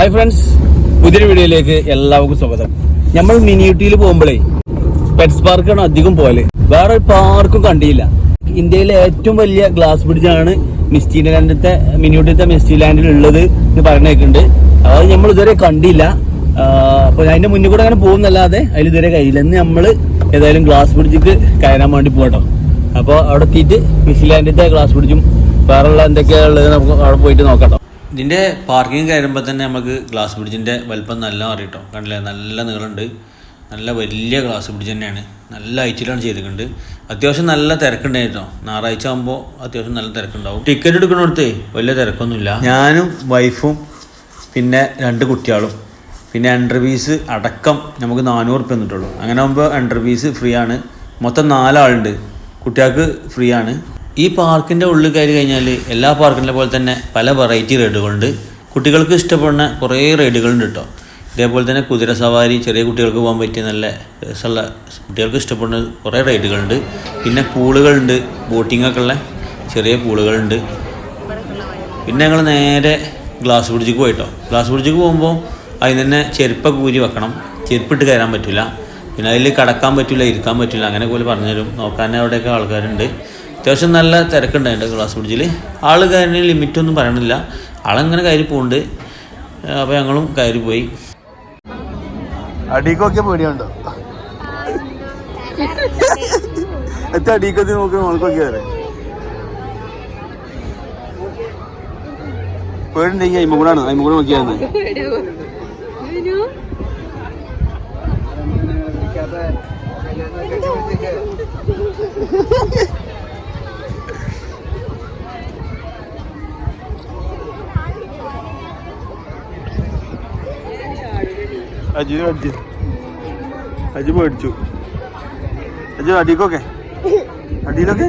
Hi friends പുതിയൊരു വീഡിയോയിലേക്ക് എല്ലാവർക്കും സ്വാഗതം. നമ്മൾ മിനിയൂട്ടിയിൽ പോകുമ്പോഴേ പെറ്റ്സ് പാർക്കാണ് അധികം പോലെ വേറെ പാർക്കും കണ്ടില്ല. ഇന്ത്യയിലെ ഏറ്റവും വലിയ ഗ്ലാസ് ബ്രിഡ്ജാണ് മിസ്റ്റി ലാൻഡത്തെ മിനിയൂട്ടിലത്തെ മിസ്റ്റി ഉള്ളത് എന്ന് പറഞ്ഞേക്കുണ്ട് അത് നമ്മൾ ഇതുവരെ കണ്ടില്ല. അപ്പൊ അതിന്റെ മുന്നിൽ കൂടെ അങ്ങനെ പോകുന്നല്ലാതെ അതിൽ ഇതുവരെ കഴിയില്ല എന്ന് നമ്മൾ ഏതായാലും ഗ്ലാസ് ബ്രിഡ്ജിക്ക് കയറാൻ വേണ്ടി പോകട്ടോ. അപ്പോൾ അവിടെ എത്തിയിട്ട് മിസ്റ്റി ലാൻഡിന്റെ ഗ്ലാസ് ബ്രിഡ്ജും വേറെയുള്ള എന്തൊക്കെയാ ഉള്ളത് നമുക്ക് അവിടെ പോയിട്ട് നോക്കാം ട്ടോ. ഇതിന്റെ പാർക്കിംഗ് കയറുമ്പോൾ തന്നെ നമുക്ക് ഗ്ലാസ് ബ്രിഡ്ജിന്റെ വലിപ്പം നല്ല അറിയട്ടോ കണ്ടില്ലേ? നല്ല നീളമുണ്ട്. നല്ല വലിയ ഗ്ലാസ് ബ്രിഡ്ജ് തന്നെയാണ്. നല്ല ഹൈറ്റിലാണ് ചെയ്തിട്ടുണ്ട് അത്യാവശ്യം നല്ല തിരക്കുണ്ടായിട്ടോ ഞായറാഴ്ച ആകുമ്പോൾ അത്യാവശ്യം നല്ല തിരക്കുണ്ടാവും. ടിക്കറ്റ് എടുക്കണോടത്ത് വലിയ തിരക്കൊന്നുമില്ല. ഞാനും വൈഫും പിന്നെ രണ്ട് കുട്ടികളും. പിന്നെ എൻട്രി ഫീസ് അടക്കം നമുക്ക് നാനൂറ് റുപ്യ തന്നിട്ടുള്ളൂ. അങ്ങനെ ആകുമ്പോൾ എൻട്രി ഫീസ് ഫ്രീ ആണ്. മൊത്തം നാലാളുണ്ട്. കുട്ടികൾക്ക് ഫ്രീ ആണ്. ഈ പാർക്കിന്റെ ഉള്ളിൽ കയറി കഴിഞ്ഞാൽ എല്ലാ പാർക്കിന്റെ പോലെ തന്നെ പല വെറൈറ്റി റൈഡുകളുണ്ട്. കുട്ടികൾക്ക് ഇഷ്ടപ്പെടുന്ന കുറേ റൈഡുകളുണ്ട് കേട്ടോ ഇതേപോലെ തന്നെ കുതിര സവാരി ചെറിയ കുട്ടികൾക്ക് പോകാൻ പറ്റിയ നല്ല രസമുള്ള കുട്ടികൾക്ക് ഇഷ്ടപ്പെടുന്ന കുറേ റൈഡുകളുണ്ട്. പിന്നെ പൂളുകളുണ്ട് ബോട്ടിങ്ങൊക്കെ ഉള്ള ചെറിയ പൂളുകളുണ്ട്. പിന്നെ ഞങ്ങൾ നേരെ ഗ്ലാസ് ബ്രിഡ്ജിക്ക് പോയിട്ടോ. ഗ്ലാസ് ബ്രിഡ്ജിക്ക് പോകുമ്പോൾ അതിന് തന്നെ ചെരുപ്പൊക്കെ ഊരി വെക്കണം. ചെരുപ്പിട്ട് കയറാൻ പറ്റില്ല പിന്നെ അതിൽ കടക്കാൻ പറ്റില്ല ഇരിക്കാൻ പറ്റില്ല അങ്ങനെ പോലെ പറഞ്ഞുതരും നോക്കാൻ അവിടെയൊക്കെ ആൾക്കാരുണ്ട്. അത്യാവശ്യം നല്ല തിരക്കുണ്ടായിട്ട് ഗ്ലാസ് ബ്രിഡ്ജിൽ ആൾ കയറിന് ലിമിറ്റൊന്നും പറയണില്ല. ആളങ്ങനെ കയറി പോകുന്നുണ്ട് അപ്പോൾ ഞങ്ങളും കയറി പോയി. അടീക്കൊക്കെ പേടിയുണ്ടോ? എത്ര അടീക്കത്തി നോക്കി നമുക്കൊക്കെ വരെ. പേടിണ്ടെങ്കിൽ അയിമ കൂടാണ് അയിമ കൂടെ നോക്കിയാന്ന് അജു അജു. അജു പേടിച്ചു. അജു അടിക്കൊക്കെ അടിയിലൊക്കെ?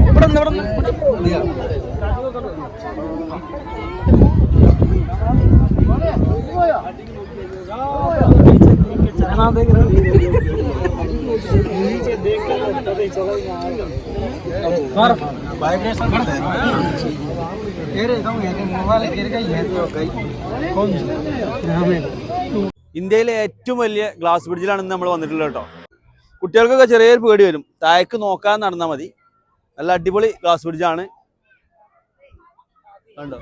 നോക്കി നടക്കാൻ പറ്റില്ല ഇന്ത്യയിലെ ഏറ്റവും വലിയ ഗ്ലാസ് ബ്രിഡ്ജിലാണ് ഇന്ന് നമ്മൾ വന്നിട്ടുള്ളത് കേട്ടോ. കുട്ടികൾക്കൊക്കെ ചെറിയൊരു പേടി വരും. താഴേക്ക് നോക്കാൻ നടന്നാൽ മതി. നല്ല അടിപൊളി ഗ്ലാസ് ബ്രിഡ്ജാണ് കണ്ടോ?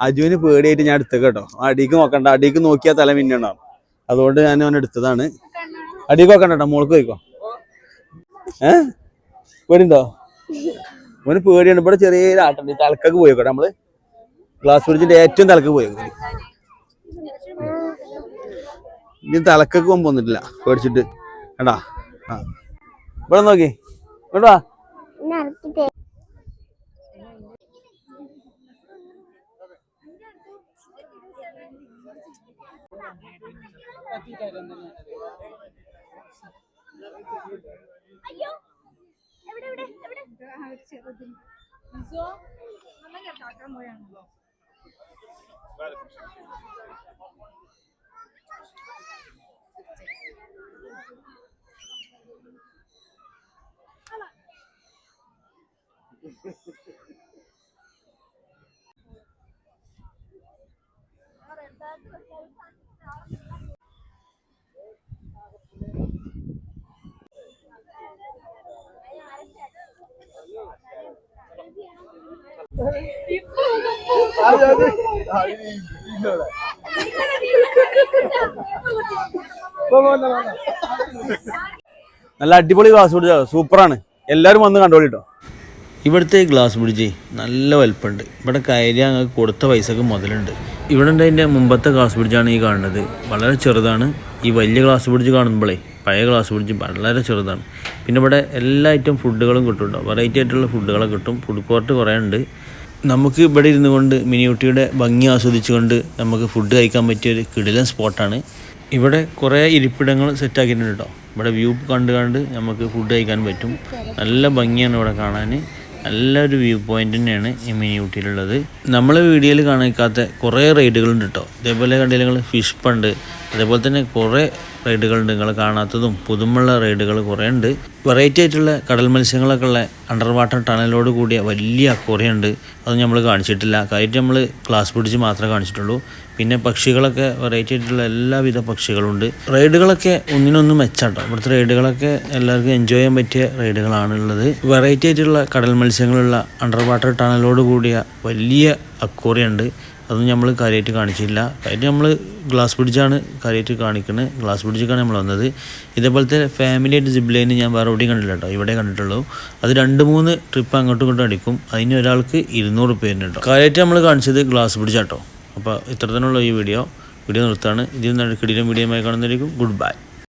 അജുവിന് പേടിയായിട്ട് ഞാൻ എടുത്തു കേട്ടോ. അടിക്ക് നോക്കണ്ട. അടിക്ക് നോക്കിയാൽ തല മിന്നണ്ടാവും അതുകൊണ്ട് ഞാൻ അവൻ എടുത്തതാണ്. അടിക്ക് നോക്കണ്ട മോൾക്ക് പോയിക്കോ. ഏ? പേടിണ്ടോ അവന് പേടിയാണ്. ഇവിടെ ചെറിയ ആട്ടുണ്ട്. തലക്കൊക്കെ പോയിക്കോട്ടെ നമ്മൾ. ഗ്ലാസ് ബ്രിഡ്ജിന്റെ ഏറ്റവും തലക്ക് പോയി? ഇനി തലക്കൊക്കെ പോകുമ്പോന്നിട്ടില്ല പേടിച്ചിട്ട്. കേട്ടാ ആ. ഇവിടെ നോക്കി. കേട്ടോ അയ്യോ എവിടെ എവിടെ എവിടെ? നല്ല അടിപൊളി ക്ലാസ് കൊടുത്ത സൂപ്പറാണ്. എല്ലാരും വന്ന് കണ്ടോളിട്ടോ. ഇവിടുത്തെ ഗ്ലാസ് ബ്രിഡ്ജ് നല്ല വലിപ്പമുണ്ട് ഇവിടെ കയറി അങ്ങ് കൊടുത്ത പൈസക്ക് മുതലുണ്ട്. ഇവിടെ അതിന്റെ മുമ്പത്തെ ഗ്ലാസ് ബ്രിഡ്ജാണ് ഈ കാണുന്നത്. വളരെ ചെറുതാണ്. ഈ വലിയ ഗ്ലാസ് ബ്രിഡ്ജ് കാണുമ്പോഴേ പഴയ ഗ്ലാസ് ബ്രിഡ്ജ് വളരെ ചെറുതാണ്. പിന്നെ ഇവിടെ എല്ലാ ഐറ്റം ഫുഡുകളും കിട്ടും വെറൈറ്റി ആയിട്ടുള്ള ഫുഡുകളൊക്കെ കിട്ടും. ഫുഡ് കോർട്ട് കുറേ ഉണ്ട്. നമുക്ക് ഇവിടെ ഇരുന്നു കൊണ്ട് മിനിയൂട്ടിയുടെ ഭംഗി ആസ്വദിച്ചുകൊണ്ട് നമുക്ക് ഫുഡ് കഴിക്കാൻ പറ്റിയ ഒരു കിടിലൻ സ്പോട്ടാണ് ഇവിടെ കുറേ ഇരിപ്പിടങ്ങൾ സെറ്റാക്കിയിട്ടുണ്ട് കേട്ടോ ഇവിടെ വ്യൂ കണ്ട് കണ്ട് നമുക്ക് ഫുഡ് കഴിക്കാൻ പറ്റും. നല്ല ഭംഗിയാണ് ഇവിടെ കാണാൻ. നല്ലൊരു വ്യൂ പോയിന്റ് തന്നെയാണ് ഈ മിനി ഊട്ടിയിലുള്ളത്. നമ്മൾ വീഡിയോയിൽ കാണിക്കാത്ത കുറേ റൈഡുകളുണ്ട് കേട്ടോ ഇതേപോലെ കണ്ടില്ലെങ്കിൽ ഫിഷ് പണ്ട് അതേപോലെ തന്നെ കുറേ റൈഡുകളുണ്ട് നിങ്ങൾ കാണാത്തതും പുതുമുള്ള റൈഡുകൾ കുറേ ഉണ്ട് വെറൈറ്റി ആയിട്ടുള്ള കടൽ മത്സ്യങ്ങളൊക്കെ ഉള്ള അണ്ടർ വാട്ടർ ടണലോട് കൂടിയ വലിയ അക്വറിയം ഉണ്ട് അത് നമ്മൾ കാണിച്ചിട്ടില്ല. കാര്യമായിട്ട് നമ്മൾ ക്ലാസ് പിടിച്ച് മാത്രമേ കാണിച്ചിട്ടുള്ളൂ. പിന്നെ പക്ഷികളൊക്കെ വെറൈറ്റി ആയിട്ടുള്ള എല്ലാവിധ പക്ഷികളുണ്ട്. റൈഡുകളൊക്കെ ഒന്നിനൊന്ന് മെച്ചാട്ടോ. ഇവിടുത്തെ റൈഡുകളൊക്കെ എല്ലാവർക്കും എൻജോയ് ചെയ്യാൻ പറ്റിയ റൈഡുകളാണുള്ളത് വെറൈറ്റി ആയിട്ടുള്ള കടൽ മത്സ്യങ്ങളുള്ള അണ്ടർ വാട്ടർ ടണലോട് കൂടിയ വലിയ അക്വറിയം ഉണ്ട് അതൊന്നും നമ്മൾ കാര്യമായിട്ട് കാണിച്ചില്ല കാര്യമായിട്ട് നമ്മൾ ഗ്ലാസ് ബ്രിഡ്ജാണ് കാര്യമായിട്ട് കാണിക്കുന്നത് ഗ്ലാസ് ബ്രിഡ്ജിലേക്കാണ് നമ്മൾ വന്നത്. ഇതേപോലത്തെ ഫാമിലി ആയിട്ട് ജിബ്ലൈന് ഞാൻ വേറെ എവിടെയും കണ്ടില്ല കേട്ടോ. ഇവിടെ കണ്ടിട്ടുള്ളൂ. അത് രണ്ട് മൂന്ന് ട്രിപ്പ് അങ്ങോട്ടും ഇങ്ങോട്ടും അടിക്കും. അതിന് ഒരാൾക്ക് ഇരുന്നൂറ് പേരുണ്ട് കേട്ടോ. കാര്യമായിട്ട് നമ്മൾ കാണിച്ചത് ഗ്ലാസ് ബ്രിഡ്ജാട്ടോ അപ്പോൾ ഇത്ര തന്നെയുള്ള ഈ വീഡിയോ വീഡിയോ നിർത്താണ് ഇതിൽ നിന്ന് കിടിലും ആയി കാണുന്നതായിരിക്കും. Good bye